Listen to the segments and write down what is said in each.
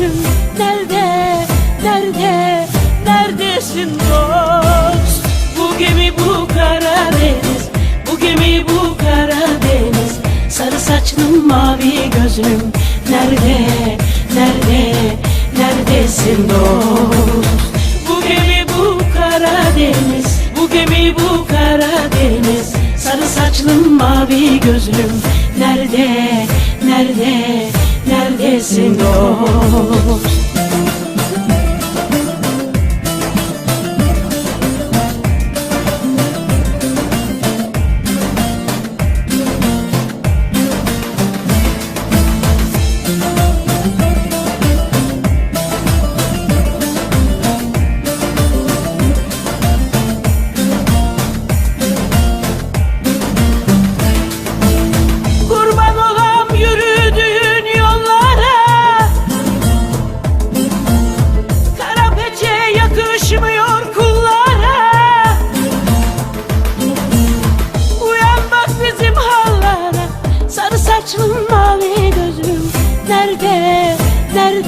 gönlüm nerede, nerede, neredesin dost? Bu gemi bu Karadeniz, bu gemi bu Karadeniz Sarı saçlım mavi gözlüm nerede, nerede, neredesin dost? Bu gemi bu Karadeniz, bu gemi bu Karadeniz Sarı saçlım mavi gözlüm nerede, nerede, neredesin dost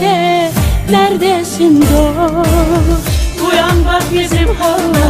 nerede, neredesin dost? Uyan bak bizim halimiz